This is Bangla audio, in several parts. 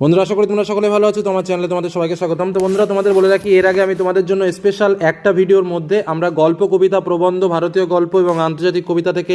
বন্ধুরা, আশা করি তোমরা সকলে ভালো আছো, তোমার চ্যানেলে তোমাদের সবাইকে স্বাগতম। তো বন্ধুরা, তোমাদের বলে রাখি, এর আগে আমি তোমাদের জন্য স্পেশাল একটা ভিডিওর মধ্যে আমরা গল্প, কবিতা, প্রবন্ধ, ভারতীয় গল্প এবং আন্তর্জাতিক কবিতা থেকে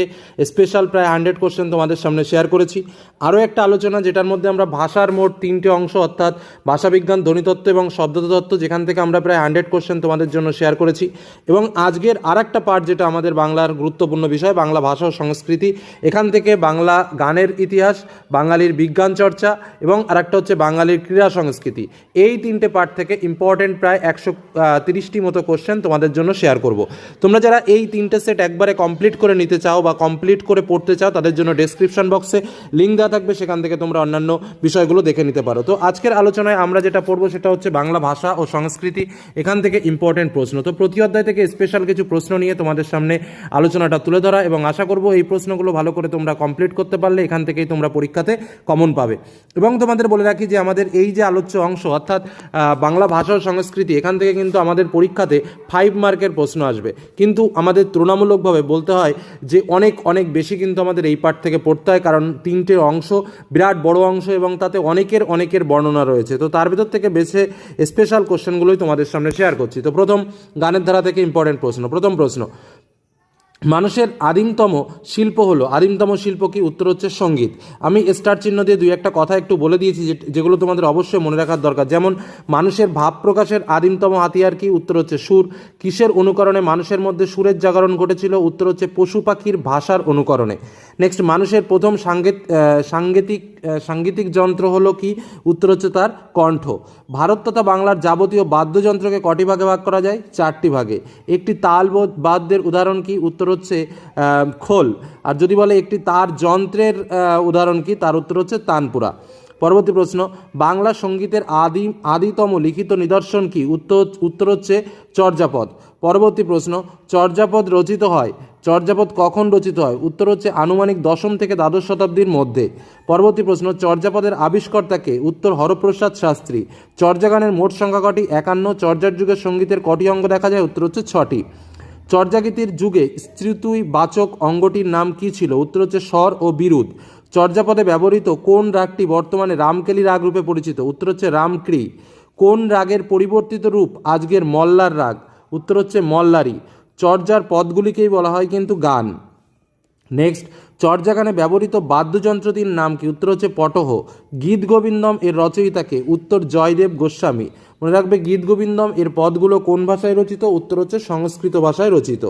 স্পেশাল প্রায় হান্ড্রেড কোশ্চেন তোমাদের সামনে শেয়ার করেছি। আরও একটা আলোচনা, যেটার মধ্যে আমরা ভাষার মোট তিনটে অংশ, অর্থাৎ ভাষাবিজ্ঞান ধ্বনিতত্ত্ব এবং শব্দতত্ত্ব, যেখান থেকে আমরা প্রায় হান্ড্রেড কোশ্চেন তোমাদের জন্য শেয়ার করেছি। এবং আজকের আর একটা পার্ট যেটা আমাদের বাংলার গুরুত্বপূর্ণ বিষয়, বাংলা ভাষা ও সংস্কৃতি, এখান থেকে বাংলা গানের ইতিহাস, বাঙালির বিজ্ঞান চর্চা এবং আরেকটা হচ্ছে বাঙালির ক্রীড়া সংস্কৃতি। এই তিনটে পার্ট থেকে ইম্পর্টেন্ট প্রায় একশো তিরিশটি মতো কোশ্চেন তোমাদের জন্য শেয়ার করব। তোমরা যারা এই তিনটে সেট একবারে কমপ্লিট করে নিতে চাও বা কমপ্লিট করে পড়তে চাও, তাদের জন্য ডেসক্রিপশন বক্সে লিঙ্ক দেওয়া থাকবে। সেখান থেকে তোমরা অন্যান্য বিষয়গুলো দেখে নিতে পারো। তো আজকের আলোচনায় আমরা যেটা পড়ব সেটা হচ্ছে বাংলা ভাষা ও সংস্কৃতি। এখান থেকে ইম্পর্টেন্ট প্রশ্ন। তো প্রতি অধ্যায় থেকে স্পেশাল কিছু প্রশ্ন নিয়ে তোমাদের সামনে আলোচনাটা তুলে ধরা এবং আশা করব এই প্রশ্নগুলো ভালো করে তোমরা কমপ্লিট করতে পারলে এখান থেকেই তোমরা পরীক্ষাতে কমন পাবে। এবং তোমাদের বলে রাখি যে আমাদের এই যে আলোচ্য অংশ, অর্থাৎ বাংলা ভাষা ও সংস্কৃতি, এখান থেকে কিন্তু আমাদের পরীক্ষাতে ফাইভ মার্কের প্রশ্ন আসবে। কিন্তু আমাদের তুলনামূলকভাবে বলতে হয় যে অনেক অনেক বেশি কিন্তু আমাদের এই পার্ট থেকে পড়তে হয়, কারণ তিনটে অংশ বিরাট বড় অংশ এবং তাতে অনেকের অনেকের বর্ণনা রয়েছে। তো তার ভিতর থেকে বেছে স্পেশাল কোশ্চেনগুলোই তোমাদের সামনে শেয়ার করছি। তো প্রথম, গানের ধারা থেকে ইম্পর্টেন্ট প্রশ্ন। প্রথম প্রশ্ন মানুষের আদিমতম শিল্প হলো আদিমতম শিল্প কি? উত্তর হচ্ছে সংগীত। আমি স্টার চিহ্ন দিয়ে দুই একটা কথা একটু বলে দিয়েছি যেগুলো তোমাদের অবশ্যই মনে রাখার দরকার। যেমন মানুষের ভাব প্রকাশের আদিমতম হাতিয়ার কি? উত্তর হচ্ছে সুর। কিসের অনুকরণে মানুষের মধ্যে সুরের জাগরণ ঘটেছিল? উত্তর হচ্ছে পশু পাখির ভাষার অনুকরণে। নেক্সট মানুষের প্রথম আহ, সাংগীতিক সাংগীতিক যন্ত্র হলো কি? উত্তর হচ্ছে তার কণ্ঠ। ভারত তথা বাংলার যাবতীয় বাদ্যযন্ত্রকে কটি ভাগে ভাগ করা যায়? চারটি ভাগে। একটি তাল বাদ্যের উদাহরণ কি? উত্তর হচ্ছে খোল। আর যদি বলে একটি তার যন্ত্রের উদাহরণ কি? তার উত্তর হচ্ছে তানপুরা। পরবর্তী প্রশ্ন, বাংলা সঙ্গীতের আদি আদিতম লিখিত নিদর্শন কি? উত্তর উত্তর হচ্ছে চর্যাপদ। পরবর্তী প্রশ্ন, চর্যাপদ রচিত হয়। চর্যাপদ কখন রচিত হয়? উত্তর হচ্ছে আনুমানিক দশম থেকে দ্বাদশ শতাব্দীর মধ্যে। পরবর্তী প্রশ্ন, চর্যাপদের আবিষ্কর্তাকে উত্তর, হরপ্রসাদ শাস্ত্রী। চর্যাগানের মোট সংখ্যা কটি? একান্ন। চর্যার যুগের সঙ্গীতের কটি অঙ্গ দেখা যায়? উত্তর হচ্ছে ছটি। চর্যাগীতির যুগে স্ত্রীতুই বাচক অঙ্গটির নাম কি ছিল? উত্তর হচ্ছে স্বর ও বিরুদ। চর্যাপদে ব্যবহৃত কোন রাগটি বর্তমানে রামকেলি রাগ রূপে পরিচিত? উত্তর হচ্ছে রামক্রি কোন রাগের পরিবর্তিত রূপ আজকের মল্লার রাগ? উত্তর হচ্ছে মল্লারি। চর্যার পদগুলিকেই বলা হয় কিন্তু গান। নেক্সট চর্যাগানে ব্যবহৃত বাদ্যযন্ত্রটির নাম কি? উত্তর হচ্ছে পটহ। গীত গোবিন্দম এর রচয়িতাকে উত্তর জয়দেব গোস্বামী। মনে রাখবে গীত গোবিন্দম এর পদগুলো কোন ভাষায় রচিত? উত্তর হচ্ছে সংস্কৃত ভাষায় রচিত।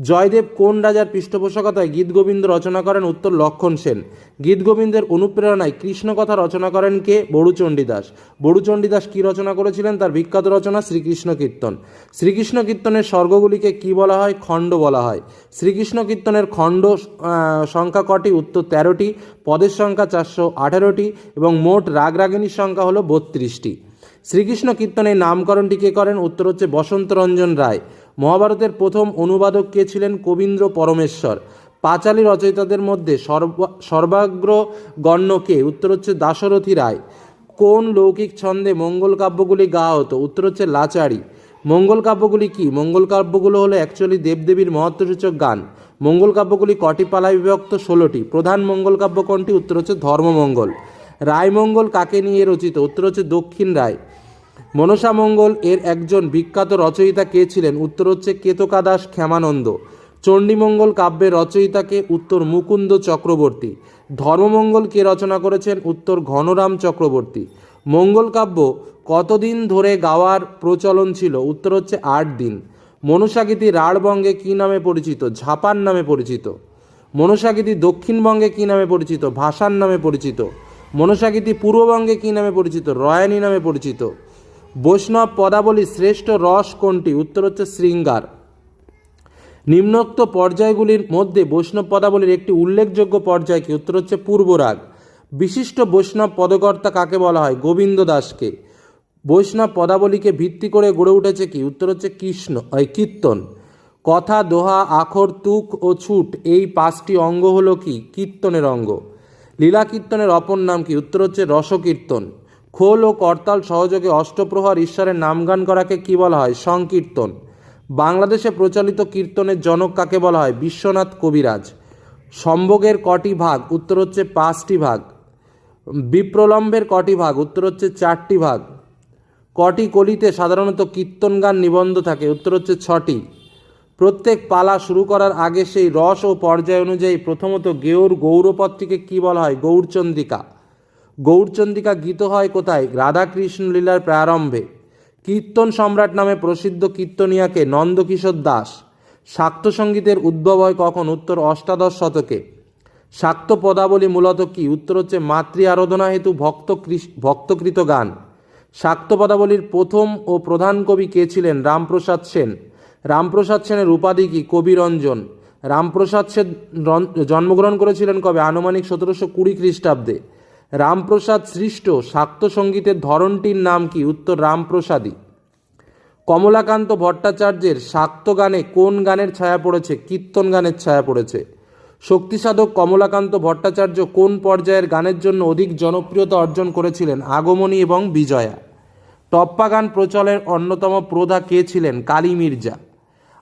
জয়দেব কোন রাজার পৃষ্ঠপোষকতায় গীত গোবিন্দ রচনা করেন? উত্তর, লক্ষণ সেন। গীত গোবিন্দের অনুপ্রেরণায় কৃষ্ণ কথা রচনা করেন কে? বড়ুচণ্ডীদাস। বড়ুচণ্ডীদাস কী রচনা করেছিলেন? তার বিখ্যাত রচনা শ্রীকৃষ্ণ কীর্তন। শ্রীকৃষ্ণ কীর্তনের স্বর্গগুলিকে কি বলা হয়? খণ্ড বলা হয়। শ্রীকৃষ্ণ কীর্তনের খণ্ড সংখ্যা কটি? উত্তর তেরোটি, পদের সংখ্যা চারশো আঠেরোটি এবং মোট রাগ রাগিনীর সংখ্যা হলো বত্রিশটি। শ্রীকৃষ্ণ কীর্তনের নামকরণটি কে করেন? উত্তর হচ্ছে বসন্তরঞ্জন রায়। মহাভারতের প্রথম অনুবাদক কে ছিলেন? কবীন্দ্র পরমেশ্বর। পাঁচালী রচয়িতাদের মধ্যে সর্ব, সর্বাগ্র গণ্য কে? উত্তর হচ্ছে দাশরথী রায়। কোন লৌকিক ছন্দে মঙ্গল কাব্যগুলি গাওয়া হতো? উত্তর হচ্ছে লাচারি মঙ্গল কাব্যগুলি কি? মঙ্গল কাব্যগুলো হলো অ্যাকচুয়ালি দেবদেবীর মহত্বসূচক গান। মঙ্গল কাব্যগুলি কটি পালায় বিভক্ত ষোলোটি। প্রধান মঙ্গল কাব্য কোনটি? উত্তর হচ্ছে ধর্মমঙ্গল। রায়মঙ্গল কাকে নিয়ে রচিত? উত্তর হচ্ছে দক্ষিণ রায়। মনসা মঙ্গল এর একজন বিখ্যাত রচয়িতা কে ছিলেন? উত্তর হচ্ছে কেতকা দাস ক্ষেমানন্দ। চণ্ডীমঙ্গল কাব্যের রচয়িতাকে উত্তর মুকুন্দ চক্রবর্তী। ধর্মমঙ্গল কে রচনা করেছেন? উত্তর ঘনরাম চক্রবর্তী। মঙ্গল কাব্য কতদিন ধরে গাওয়ার প্রচলন ছিল? উত্তর হচ্ছে আট দিন। মনসাগীতি রাঢ়বঙ্গে কী নামে পরিচিত? ঝাপান নামে পরিচিত। মনসাগীতি দক্ষিণবঙ্গে কী নামে পরিচিত? ভাষার নামে পরিচিত। মনসাগীতি পূর্ববঙ্গে কী নামে পরিচিত? রয়ানী নামে পরিচিত। বৈষ্ণব পদাবলী শ্রেষ্ঠ রস কোনটি? উত্তর হচ্ছে শৃঙ্গার। নিম্নোক্ত পর্যায়গুলির মধ্যে বৈষ্ণব পদাবলীর একটি উল্লেখযোগ্য পর্যায় কি উত্তর হচ্ছে পূর্বরাগ। বিশিষ্ট বৈষ্ণব পদকর্তা কাকে বলা হয়? গোবিন্দ দাসকে। বৈষ্ণব পদাবলীকে ভিত্তি করে গড়ে উঠেছে কি? উত্তর হচ্ছে কৃষ্ণ কীর্তন। কথা, দোহা, আখর, তুক ও ছুট, এই পাঁচটি অঙ্গ হলো কি? কীর্তনের অঙ্গ। লীলা কীর্তনের অপর নাম কি? উত্তর হচ্ছে রসকীর্তন। খোল ও করতাল সহযোগে অষ্টপ্রহর ঈশ্বরের নামগান করাকে কী বলা হয়? সংকীর্তন। বাংলাদেশে প্রচলিত কীর্তনের জনক কাকে বলা হয়? বিশ্বনাথ কবিরাজ। সম্ভোগের কটি ভাগ, উত্তর হচ্ছে পাঁচটি ভাগ। বিপ্রলম্বের কটি ভাগ, উত্তর হচ্ছে চারটি ভাগ। কটি কলিতে সাধারণত কীর্তন গান নিবন্ধ থাকে? উত্তর হচ্ছে ছটি। প্রত্যেক পালা শুরু করার আগে সেই রস ও পর্যায় অনুযায়ী প্রথমত গেউর গৌরপত্রীকে কী বলা হয়? গৌরচন্দ্রিকা। গৌরচন্দ্রিকা গীত হয় কোথায়? রাধাকৃষ্ণ লীলার প্রারম্ভে। কীর্তন সম্রাট নামে প্রসিদ্ধ কীর্তনিয়াকে নন্দকিশোর দাস। শাক্ত সঙ্গীতের উদ্ভব হয় কখন? উত্তর অষ্টাদশ শতকে। শাক্ত পদাবলী মূলত কি? উত্তর হচ্ছে মাতৃ আরাধনা হেতু ভক্ত ভক্তকৃত গান। শাক্ত পদাবলীর প্রথম ও প্রধান কবি কে ছিলেন? রামপ্রসাদ সেন। রামপ্রসাদ সেনের উপাধি কি? কবিরঞ্জন রামপ্রসাদ সেন জন্মগ্রহণ করেছিলেন কবে? আনুমানিক সতেরোশো কুড়ি খ্রিস্টাব্দে। রামপ্রসাদ সৃষ্ট শাক্ত সঙ্গীতের ধরনটির নাম কি? উত্তর রামপ্রসাদী কমলাকান্ত ভট্টাচার্যের শাক্ত গানে কোন গানের ছায়া পড়েছে? কীর্তন গানের ছায়া পড়েছে। শক্তিসাধক কমলাকান্ত ভট্টাচার্য কোন পর্যায়ের গানের জন্য অধিক জনপ্রিয়তা অর্জন করেছিলেন? আগমনী এবং বিজয়া। টপ্পা গান প্রচলের অন্যতম প্রধা কে ছিলেন? কালী মির্জা।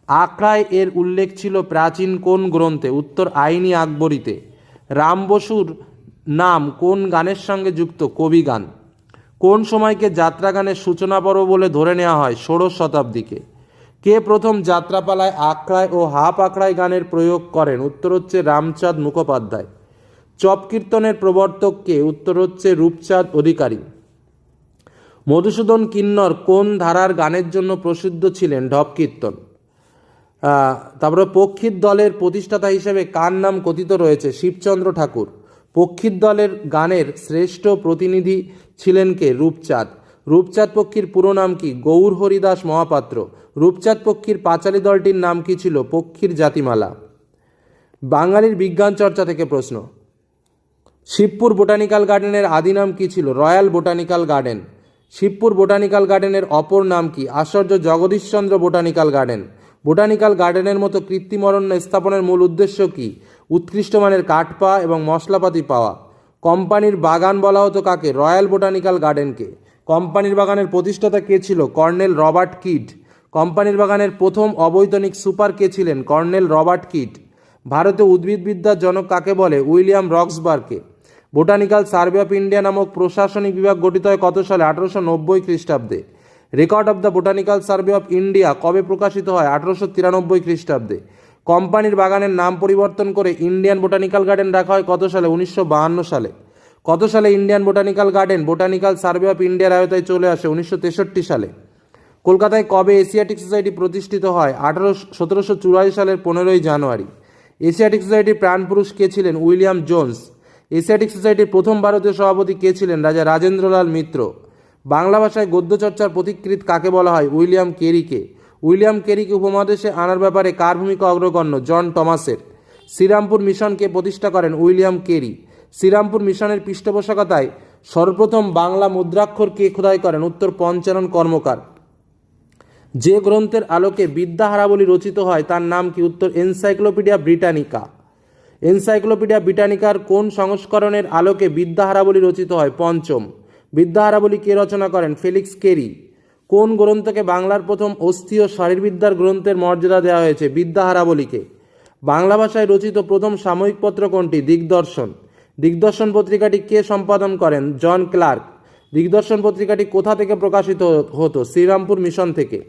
আখড়ায় এর উল্লেখ ছিল প্রাচীন কোন গ্রন্থে? উত্তর আইনি আকবরীতে। রাম বসুর নাম কোন গানের সঙ্গে যুক্ত? কবি গান। কোন সময়কে যাত্রা গানের সূচনা পর্ব বলে ধরে নেওয়া হয়? ষোড়শ শতাব্দীকে। কে প্রথম যাত্রাপালায় আখড়ায় ও হাফ আখড়ায় গানের প্রয়োগ করেন? উত্তর হচ্ছে রামচাঁদ মুখোপাধ্যায়। চপ কীর্তনের প্রবর্তক কে? উত্তর হচ্ছে রূপচাঁদ অধিকারী। মধুসূদন কিন্নর কোন ধারার গানের জন্য প্রসিদ্ধ ছিলেন? ঢপ কীর্তন। আহ, তারপরে পক্ষীর দলের প্রতিষ্ঠাতা হিসেবে কার নাম কথিত রয়েছে? শিবচন্দ্র ঠাকুর। পক্ষীর দলের গানের শ্রেষ্ঠ প্রতিনিধি ছিলেন কে? রূপচাঁদ। রূপচাঁদ পক্ষীর পুরো নাম কি? গৌর হরিদাস মহাপাত্র। রূপচাঁদ পক্ষীর পাঁচালী দলটির নাম কি ছিল? পক্ষীর জাতিমালা। বাঙালির বিজ্ঞান চর্চা থেকে প্রশ্ন। শিবপুর বোটানিক্যাল গার্ডেনের আদি নাম কি ছিল? Royal botanical garden. Shibpur botanical গার্ডেনের অপর নাম কি? আশ্চর্য জগদীশচন্দ্র বোটানিক্যাল গার্ডেন। বোটানিক্যাল গার্ডেনের মতো কৃত্রিম অরণ্য স্থাপনের মূল উদ্দেশ্য কি? উৎকৃষ্ট মানের কাঠ পাওয়া এবং মশলাপাতি পাওয়া। কোম্পানির বাগান বলা হতো কাকে? রয়্যাল বোটানিক্যাল গার্ডেনকে। কোম্পানির বাগানের প্রতিষ্ঠাতা কে ছিল? Colonel Robert Kyd. কোম্পানির বাগানের প্রথম অবৈতনিক সুপার কে ছিলেন? Colonel Robert Kyd. ভারতে উদ্ভিদবিদ্যার জনক কাকে বলে? উইলিয়াম রক্সবার্গকে। বোটানিক্যাল সার্ভে অফ ইন্ডিয়া নামক প্রশাসনিক বিভাগ গঠিত হয় কত সালে? আঠারোশো নব্বই খ্রিস্টাব্দে। Record of the botanical survey of India কবে প্রকাশিত হয়? আঠারোশো তিরানব্বই খ্রিস্টাব্দে। কোম্পানির বাগানের নাম পরিবর্তন করে ইন্ডিয়ান বোটানিক্যাল গার্ডেন রাখা হয় কত সালে? উনিশশো বাহান্ন সালে। কত সালে Indian botanical garden botanical survey of ইন্ডিয়ার আয়তায় চলে আসে? উনিশশো তেষট্টি সালে। কলকাতায় কবে এশিয়াটিক সোসাইটি প্রতিষ্ঠিত হয়? আঠারো সতেরোশো চুরাশি সালের পনেরোই জানুয়ারি। এশিয়াটিক সোসাইটির প্রাণপুরুষ কে ছিলেন? William Jones. এশিয়াটিক সোসাইটির প্রথম ভারতীয় সভাপতি কে ছিলেন? রাজা রাজেন্দ্রলাল মিত্র। বাংলা ভাষায় গদ্যচর্চার প্রতিকৃত কাকে বলা হয়? উইলিয়াম কেরিকে। উইলিয়াম কেরিকে উপমহাদেশে আনার ব্যাপারে কার ভূমিকা অগ্রগণ্য? জন টমাসের। শ্রীরামপুর মিশনকে প্রতিষ্ঠা করেন উইলিয়াম কেরি। শ্রীরামপুর মিশনের পৃষ্ঠপোষকতায় সর্বপ্রথম বাংলা মুদ্রাক্ষর কে খোদাই করেন উত্তর পঞ্চানন কর্মকার। যে গ্রন্থের আলোকে বিদ্যাহারাবলী রচিত হয়, তার নাম কি? উত্তর এনসাইক্লোপিডিয়া ব্রিটানিকা। এনসাইক্লোপিডিয়া ব্রিটানিকার কোন সংস্করণের আলোকে বিদ্যাহারাবলী রচিত হয়? পঞ্চম। বিদ্যাহারাবলী কে রচনা করেন? Felix Carey. কোন গ্রন্থকে বাংলার প্রথম অস্থি ও শারীরবিদ্যার গ্রন্থের মর্যাদা দেওয়া হয়েছে? বিদ্যাহারাবলীকে। বাংলা ভাষায় রচিত প্রথম সাময়িক পত্র কোনটি? দিগদর্শন। দিগদর্শন পত্রিকাটি কে সম্পাদন করেন? জন ক্লার্ক। দিগদর্শন পত্রিকাটি কোথা থেকে প্রকাশিত হতো? শ্রীরামপুর মিশন থেকে।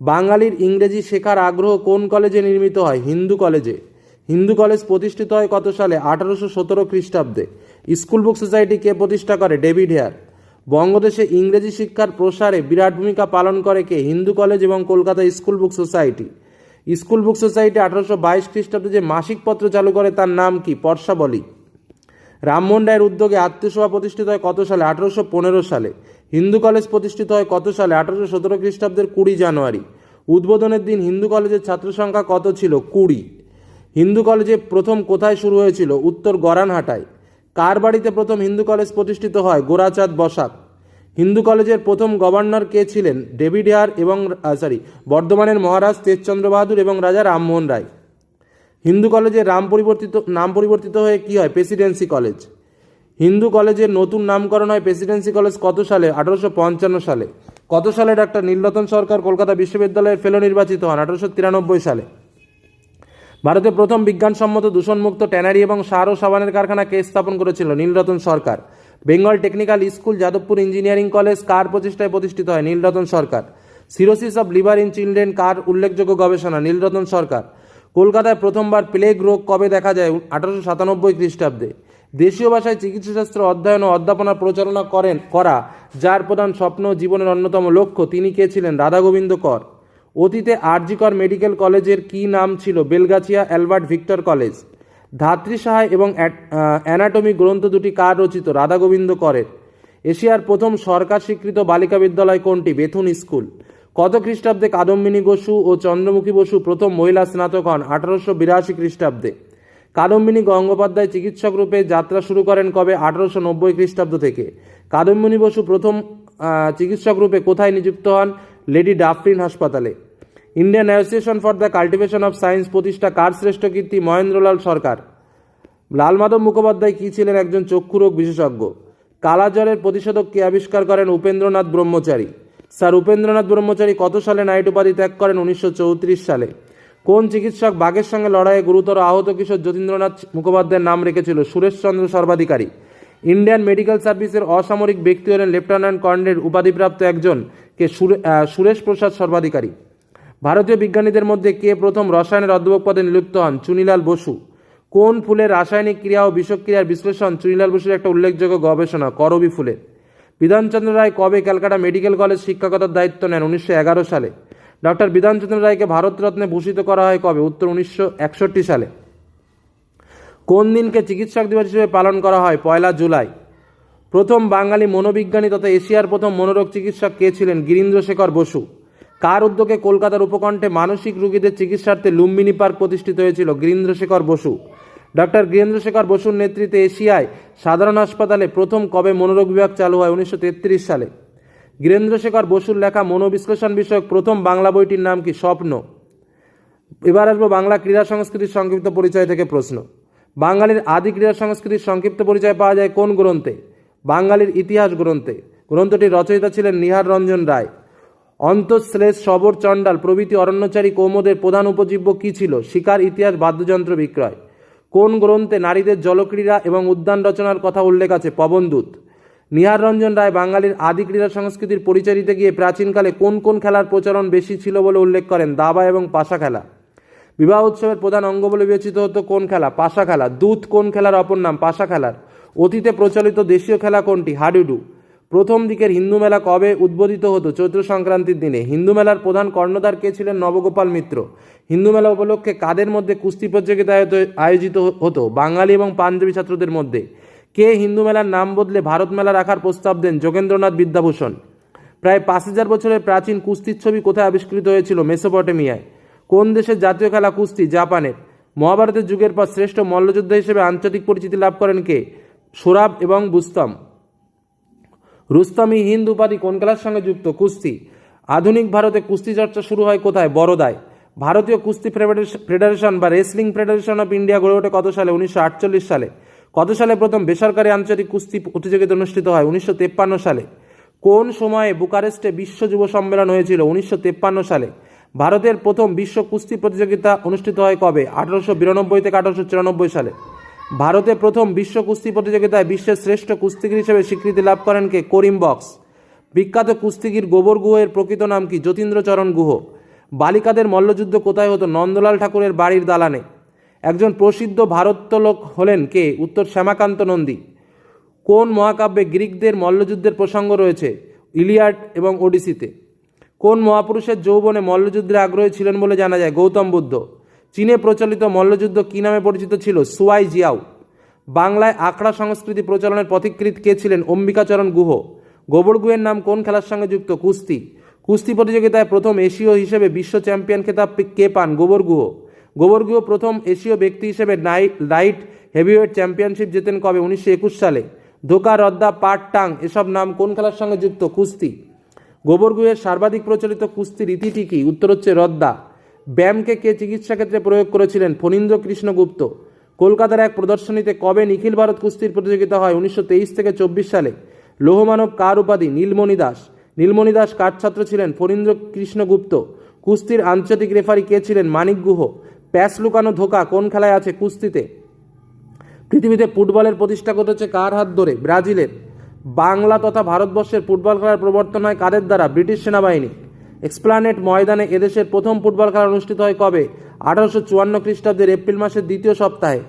বাঙালির ইংরেজি শেখার আগ্রহ কোন কলেজে নির্মিত হয়? হিন্দু কলেজে। হিন্দু কলেজ প্রতিষ্ঠিত হয় কত সালে? আঠারোশো সতেরো খ্রিস্টাব্দে। স্কুল বুক সোসাইটি কে প্রতিষ্ঠা করে? David Hare. বঙ্গদেশে ইংরেজি শিক্ষার প্রসারে বিরাট ভূমিকা পালন করে কে? হিন্দু কলেজ এবং Kolkata school book society. School book society আঠারোশো বাইশ খ্রিস্টাব্দে যে মাসিক পত্র চালু করে তার নাম কি? পর্ষাবলী রামমোহন রায়ের উদ্যোগে আত্মীয়সভা প্রতিষ্ঠিত হয় কত সালে? আঠারোশো পনেরো সালে। হিন্দু কলেজ প্রতিষ্ঠিত হয় কত সালে? আঠারোশো সতেরো খ্রিস্টাব্দের কুড়ি জানুয়ারি। উদ্বোধনের দিন হিন্দু কলেজের ছাত্র সংখ্যা কত ছিল? কুড়ি। হিন্দু কলেজে প্রথম কোথায় শুরু হয়েছিল? উত্তর গরানহাটায় কার বাড়িতে প্রথম হিন্দু কলেজ প্রতিষ্ঠিত হয়? গোরাচাঁদ বসাক। হিন্দু কলেজের প্রথম গভর্নর কে ছিলেন? ডেভিড হেয়ার এবং সরি বর্ধমানের মহারাজ তেজচন্দ্র বাহাদুর এবং রাজা রামমোহন রায়। হিন্দু কলেজের রাম পরিবর্তিত, নাম পরিবর্তিত হয়ে কি হয়? Presidency college. হিন্দু কলেজের নতুন নামকরণ হয় প্রেসিডেন্সি কলেজ কত সালে? আঠারোশো পঞ্চান্ন সালে। কত সালে ডাক্তার নীলরতন সরকার কলকাতা বিশ্ববিদ্যালয়ের ফেলো নির্বাচিত হন? আঠারোশো তিরানব্বই সালে। ভারতে প্রথম বিজ্ঞানসম্মত দূষণমুক্ত ট্যানারি এবং সার ও সাবানের কারখানা কে স্থাপন করেছিল Nilratan Sarkar. Bengal technical school, Jadavpur engineering college কার প্রচেষ্টায় প্রতিষ্ঠিত হয়? Nilratan Sarkar. Cirrhosis of liver in children কার উল্লেখযোগ্য গবেষণা? নীলরতন সরকার। কলকাতায় প্রথমবার প্লেগ রোগ কবে দেখা যায়? আঠারোশো সাতানব্বই খ্রিস্টাব্দে। দেশীয় ভাষায় চিকিৎসাশাস্ত্র অধ্যয়ন ও অধ্যাপনা প্রচারণা করেন, করা, যার প্রধান স্বপ্ন জীবনের অন্যতম লক্ষ্য। তিনি কে ছিলেন? রাধা গোবিন্দ কর। অতীতে আরজিকর মেডিকেল কলেজের কী নাম ছিল? Belgachia Albert Victor college. ধাত্রী সাহায় এবং অ্যানাটমি গ্রন্থ দুটি কার রচিত? রাধাগোবিন্দ করের। এশিয়ার প্রথম সরকার স্বীকৃত বালিকা বিদ্যালয় কোনটি? Bethune school. কত খ্রিস্টাব্দে কাদম্বিনী বসু ও চন্দ্রমুখী বসু প্রথম মহিলা স্নাতক হন? আঠারোশো বিরাশি খ্রিস্টাব্দে। কাদম্বিনী গঙ্গোপাধ্যায় চিকিৎসক রূপে যাত্রা শুরু করেন কবে? আঠারোশো নব্বই খ্রিস্টাব্দ থেকে। কাদম্বিনী বসু প্রথম চিকিৎসক রূপে কোথায় নিযুক্ত হন? লেডি ডাফরিন হাসপাতালে। Indian association for the cultivation of science প্রতিষ্ঠা কার শ্রেষ্ঠ কীর্তি মহেন্দ্রলাল সরকার। লালমাধব মুখোপাধ্যায় কী ছিলেন একজন চক্ষুরোগ বিশেষজ্ঞ? কালাজ্বরের প্রতিষেধক কে আবিষ্কার করেন উপেন্দ্রনাথ ব্রহ্মচারী? স্যার, উপেন্দ্রনাথ ব্রহ্মচারী কত সালে নাইট উপাধি ত্যাগ করেন? উনিশশো চৌত্রিশ সালে। কোন চিকিৎসক বাঘের সঙ্গে লড়াইয়ে গুরুতর আহত কিশোর যতীন্দ্রনাথ মুখোপাধ্যায়ের নাম রেখেছিল সুরেশচন্দ্র সর্বাধিকারী? ইন্ডিয়ান মেডিকেল সার্ভিসের অসামরিক ব্যক্তি হলেন লেফটেন্যান্ট কর্নেল উপাধিপ্রাপ্ত একজন, কে সুরেশ প্রসাদ সর্বাধিকারী। ভারতীয় বিজ্ঞানীদের মধ্যে কে প্রথম রসায়নের অধ্যাপক পদে নিযুক্ত হন? চুনিলাল বসু। কোন ফুলের রাসায়নিক ক্রিয়া ও বিষক্রিয়ার বিশ্লেষণ? চুনিলাল বসুর একটা উল্লেখযোগ্য গবেষণা, করবি ফুলের। বিধানচন্দ্র রায় কবে ক্যালকাটা মেডিকেল কলেজ শিক্ষকতার দায়িত্ব নেন? উনিশশো এগারো সালে। ডক্টর বিধানচন্দ্র রায়কে ভারতরত্নে ভূষিত করা হয় কবে? উত্তর উনিশশো একষট্টি সালে। দিনকে চিকিৎসক দিবস হিসেবে পালন করা হয়? পয়লা জুলাই। প্রথম বাঙালি মনোবিজ্ঞানী তথা এশিয়ার প্রথম মনোরোগ চিকিৎসক কে ছিলেন? গিরীন্দ্রশেখর বসু। কার উদ্যোগে কলকাতার উপকণ্ঠে মানসিক রোগীদের চিকিৎসার্থে লুম্বিনী পার্ক প্রতিষ্ঠিত হয়েছিল? গিরীন্দ্রশেখর বসু। ডক্টর গিরীন্দ্রশেখর বসুর নেতৃত্বে এশিয়ায় সাধারণ হাসপাতালে প্রথম কবে মনোরোগ বিভাগ চালু হয়? উনিশশো তেত্রিশ সালে। গিরেন্দ্রশেখর বসুর লেখা মনোবিশ্লেষণ বিষয়ক প্রথম বাংলা বইটির নাম কি? স্বপ্ন। এবার আসব বাংলা ক্রীড়া সংস্কৃতির সংক্ষিপ্ত পরিচয় থেকে প্রশ্ন। বাঙালির আদি ক্রীড়া সংস্কৃতির সংক্ষিপ্ত পরিচয় পাওয়া যায় কোন গ্রন্থে? বাঙালির ইতিহাস গ্রন্থে। গ্রন্থটির রচয়িতা ছিলেন নিহার রঞ্জন রায়। অন্তঃশ্লেষ সবর চণ্ডাল প্রভৃতি অরণ্যচারী কৌমদের প্রধান উপজীব্য কী ছিল? শিকার, ইতিহাস, বাদ্যযন্ত্র বিক্রয়। কোন গ্রন্থে নারীদের জলক্রীড়া এবং উদ্যান রচনার কথা উল্লেখ আছে? পবনদূত নিহার রঞ্জন রায় বাঙালির আদি ক্রীড়া সংস্কৃতির পরিচয় দিতে গিয়ে প্রাচীনকালে কোন কোন খেলার প্রচলন বেশি ছিল বলে উল্লেখ করেন? দাবা এবং পাশা খেলা। বিবাহ উৎসবের প্রধান অঙ্গ বলে বিবেচিত হতো কোন খেলা? পাশা খেলা। দুধ কোন খেলার অপর নাম? পাশা খেলার। অতীতে প্রচলিত দেশীয় খেলা কোনটি? হাডুডু। প্রথম দিকের হিন্দু মেলা কবে উদ্বোধিত হতো? চৈত্র সংক্রান্তির দিনে। হিন্দু মেলার প্রধান কর্ণধার কে ছিলেন? নবগোপাল মিত্র। হিন্দু মেলা উপলক্ষে কাদের মধ্যে কুস্তি প্রতিযোগিতা আয়োজিত হতো? বাঙালি এবং পাঞ্জাবি ছাত্রদের মধ্যে। কে হিন্দু মেলার নাম বদলে ভারত মেলা রাখার প্রস্তাব দেন যোগেন্দ্রনাথ বিদ্যাভূষণ? প্রায় পাঁচ হাজার বছরের প্রাচীন কুস্তির ছবি কোথায় আবিষ্কৃত হয়েছিল? মেসোপটেমিয়ায়। কোন দেশের জাতীয় খেলা কুস্তি? জাপানের। মহাভারতের যুগের পর শ্রেষ্ঠ মল্লযোদ্ধা হিসেবে আন্তর্জাতিক পরিচিতি লাভ করেন কে? সোরাব এবং বুস্তম। রুস্তমি হিন্দ উপাধি কোন খেলার সঙ্গে যুক্ত? কুস্তি। আধুনিক ভারতে কুস্তি চর্চা শুরু হয় কোথায়? বড়দায় ভারতীয় কুস্তি ফেডারেশন- বা রেসলিং ফেডারেশন অফ ইন্ডিয়া গড়ে ওঠে কত সালে? উনিশশো আটচল্লিশ সালে। কত সালে প্রথম বেসরকারি আন্তর্জাতিক কুস্তি প্রতিযোগিতা অনুষ্ঠিত হয়? উনিশশো সালে। কোন সময়ে বুকারেস্টে বিশ্ব যুব সম্মেলন হয়েছিল? উনিশশো সালে। ভারতের প্রথম বিশ্ব কুস্তি প্রতিযোগিতা অনুষ্ঠিত হয় কবে? আঠারোশো বিরানব্বই থেকে আঠারোশো চুরানব্বই সালে। ভারতে প্রথম বিশ্ব কুস্তি প্রতিযোগিতায় বিশ্বের শ্রেষ্ঠ কুস্তিগির হিসেবে স্বীকৃতি লাভ করেন কে? করিম বক্স। বিখ্যাত কুস্তিগির গোবর গুহের প্রকৃত নাম কি? যতীন্দ্রচরণ গুহ। বালিকাদের মল্লযুদ্ধ কোথায় হতো? নন্দলাল ঠাকুরের বাড়ির দালানে। একজন প্রসিদ্ধ ভারোত্তোলক হলেন কে? উত্তর শ্যামাকান্ত নন্দী। কোন মহাকাব্যে গ্রিকদের মল্লযুদ্ধের প্রসঙ্গ রয়েছে? ইলিয়াড এবং ওডিসিতে। কোন মহাপুরুষের যৌবনে মল্লযুদ্ধে আগ্রহী ছিলেন বলে জানা যায়? গৌতম বুদ্ধ। চীনে প্রচলিত মল্লযুদ্ধ কী নামে পরিচিত ছিল? Shuai jiao. বাংলায় আখড়া সংস্কৃতি প্রচলনের পথিকৃৎ কে ছিলেন? অম্বিকাচরণ গুহ। গোবর গুহের নাম কোন খেলার সঙ্গে যুক্ত? কুস্তি। কুস্তি প্রতিযোগিতায় প্রথম এশীয় হিসেবে বিশ্ব চ্যাম্পিয়ন খেতাব কে পান? গোবর গুহ। গোবর গুহ প্রথম এশীয় ব্যক্তি হিসেবে নাইট লাইট হেভিওয়েট চ্যাম্পিয়নশিপ জেতেন কবে? উনিশশো একুশ সালে। ধোকা, রদ্দা, পাট, টাং এসব নাম কোন খেলার সঙ্গে যুক্ত? কুস্তি। গোবর গুহের সর্বাধিক প্রচলিত কুস্তি রীতিটি কি? উত্তর হচ্ছে রদ্দা। ব্যায়ামকে কে চিকিৎসা ক্ষেত্রে প্রয়োগ করেছিলেন? ফণীন্দ্র কৃষ্ণগুপ্ত কলকাতার এক প্রদর্শনীতে কবে নিখিল ভারত কুস্তির প্রতিযোগিতা হয়? উনিশশো তেইশ থেকে চব্বিশ সালে। লৌহমানব কার উপাধি? নীলমণি দাস। নীলমণি দাস কার ছাত্র ছিলেন? ফণীন্দ্র কৃষ্ণগুপ্ত কুস্তির আন্তর্জাতিক রেফারি কে ছিলেন? মানিক গুহ। প্যাস লুকানো ধোকা কোন খেলায় আছে কুস্তিতে? পৃথিবীতে ফুটবলের প্রতিষ্ঠা হচ্ছে? কার হাত ধরে? ব্রাজিলের। বাংলা তথা ভারতবর্ষের ফুটবল খেলার প্রবর্তন হয় কাদের দ্বারা? ব্রিটিশ সেনাবাহিনী। এক্সপ্লানেট ময়দানে এদেশের প্রথম ফুটবল খেলা অনুষ্ঠিত হয় কবে? আঠারোশো চুয়ান্ন খ্রিস্টাব্দের এপ্রিল মাসের দ্বিতীয় সপ্তাহে।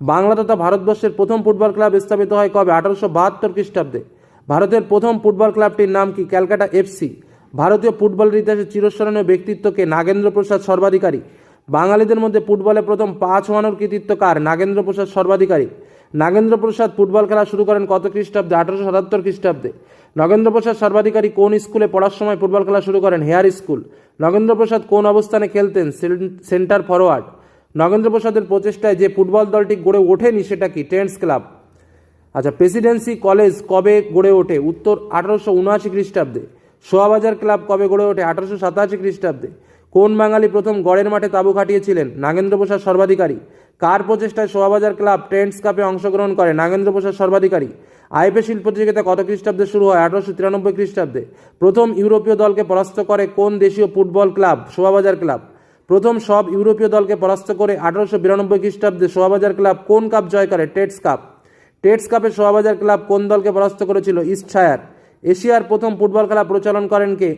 বাংলা তথা ভারতবর্ষের প্রথম ফুটবল ক্লাব স্থাপিত হয় কবে? আঠারোশো বাহাত্তর খ্রিস্টাব্দে। ভারতের প্রথম ফুটবল ক্লাবটির নাম কি? ক্যালকাটা এফসি ভারতীয় ফুটবলের ইতিহাসে চিরস্মরণীয় ব্যক্তিত্বকে নাগেন্দ্র প্রসাদ সর্বাধিকারী। বাঙালিদের মধ্যে ফুটবলে প্রথম পা ছোঁয়ানোর কৃতিত্ব কার? নাগেন্দ্র প্রসাদ সর্বাধিকারী। নাগেন্দ্র প্রসাদ ফুটবল খেলা শুরু করেন কত খ্রিস্টাব্দে? আঠারোশো সাতাত্তর খ্রিস্টাব্দে। নগেন্দ্র প্রসাদ সর্বাধিকারী কোন স্কুলে পড়ার সময় ফুটবল খেলা শুরু করেন? Hair school. নগেন্দ্র প্রসাদ কোন অবস্থানে খেলতেন? সেন- সেন্টার ফরওয়ার্ড নগেন্দ্র প্রসাদের প্রচেষ্টায় যে ফুটবল দলটি গড়ে ওঠেনি, সেটা কি? টেন্স ক্লাব। আচ্ছা প্রেসিডেন্সি কলেজ কবে গড়ে ওঠে? উত্তর আঠারোশো উনআশি খ্রিস্টাব্দে। শোয়াবাজার ক্লাব কবে গড়ে ওঠে? আঠারোশো সাতাশি খ্রিস্টাব্দে। কোন বাঙালি প্রথম গড়ের মাঠে তাঁবু খাটিয়েছিলেন? নাগেন্দ্র প্রসাদ সর্বাধিকারী। কার প্রচেষ্টায় শোয়াবাজার ক্লাব ট্রেন্ডস কাপে অংশগ্রহণ করে? নাগেন্দ্র প্রসাদ সর্বাধিকারী। আইপে শিল্প প্রতিযোগিতা কত খ্রিস্টাব্দে শুরু হয়? আঠারোশো তিরানব্বই খ্রিস্টাব্দে। প্রথম ইউরোপীয় দলকে পরাস্ত করে কোন দেশীয় ফুটবল ক্লাব? শোয়াবাজার ক্লাব। প্রথম সব ইউরোপীয় দলকে পরাস্ত করে আঠারোশো বিরানব্বই খ্রিস্টাব্দে শোয়াবাজার ক্লাব কোন কাপ জয় করে? Trades cup. টেটস কাপে শোয়াবাজার ক্লাব কোন দলকে পরাস্ত করেছিল? ইস্টশায়ার। এশিয়ার প্রথম ফুটবল খেলা প্রচলন করেন কে?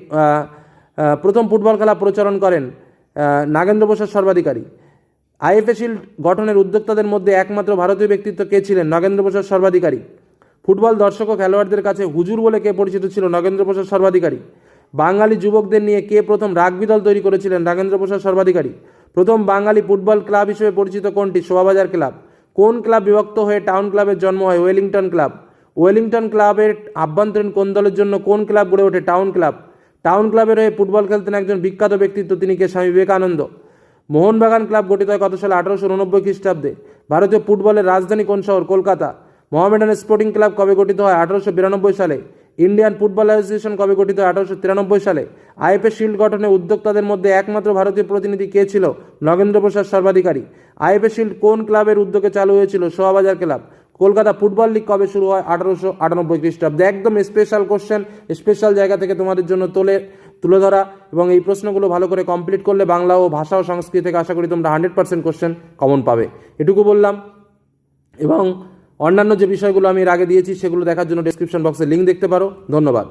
প্রথম ফুটবল খেলা প্রচারণ করেন নাগেন্দ্র প্রসাদ সর্বাধিকারী। আইএফএ শিল্ড গঠনের উদ্যোক্তাদের মধ্যে একমাত্র ভারতীয় ব্যক্তিত্ব কে ছিলেন নগেন্দ্র প্রসাদ সর্বাধিকারী? ফুটবল দর্শক ও খেলোয়াড়দের কাছে হুজুর বলে কে পরিচিত ছিল নগেন্দ্র প্রসাদ সর্বাধিকারী? বাঙালি যুবকদের নিয়ে কে প্রথম রাগবি দল তৈরি করেছিলেন নাগেন্দ্র প্রসাদ সর্বাধিকারী? প্রথম বাঙালি ফুটবল ক্লাব হিসেবে পরিচিত কোনটি? শোভাবাজার ক্লাব। কোন ক্লাব বিভক্ত হয়ে টাউন ক্লাবের জন্ম হয়? Wellington club. ওয়েলিংটন ক্লাবের আভ্যন্তরীণ কোন দলের জন্য কোন ক্লাব গড়ে ওঠে? Town club. টাউন ক্লাবের হয়ে ফুটবল খেলতেন একজন বিখ্যাত ব্যক্তিত্ব, তিনি কে? স্বামী বিবেকানন্দ। মোহনবাগান ক্লাব গঠিত হয় কত সালে? আঠারোশো উননব্বই খ্রিস্টাব্দে। ভারতীয় ফুটবলের রাজধানী কোন শহর? কলকাতা। মোহামেডান স্পোর্টিং ক্লাব কবে গঠিত হয়? আঠারোশো বিরানব্বই সালে। ইন্ডিয়ান ফুটবল অ্যাসোসিয়েশন কবে গঠিত হয়? আঠারোশো তিরানব্বই সালে। আইএফএ শিল্ড গঠনে উদ্যোক্তাদের মধ্যে একমাত্র ভারতীয় প্রতিনিধি কে ছিল? নগেন্দ্র প্রসাদ সর্বাধিকারী। আইএফএ শিল্ড কোন ক্লাবের উদ্যোগে চালু হয়েছিল? Shobhabazar club. Kolkata football league কবে শুরু হয়? আঠারোশো আটানব্বই খ্রিস্টাব্দে। একদম স্পেশাল কোশ্চেন স্পেশাল জায়গা থেকে তোমাদের জন্য তোলে, তুলে ধরা এবং এই প্রশ্নগুলো ভালো করে কমপ্লিট করলে বাংলা ও ভাষা ও সংস্কৃতি থেকে আশা করি তোমরা হান্ড্রেড পার্সেন্ট কোশ্চেন কমন পাবে। এটুকু বললাম। এবং অন্যান্য যে বিষয়গুলো আমি এর আগে দিয়েছি, সেগুলো দেখার জন্য ডিসক্রিপশন বক্সে লিঙ্ক দেখতে পারো। ধন্যবাদ।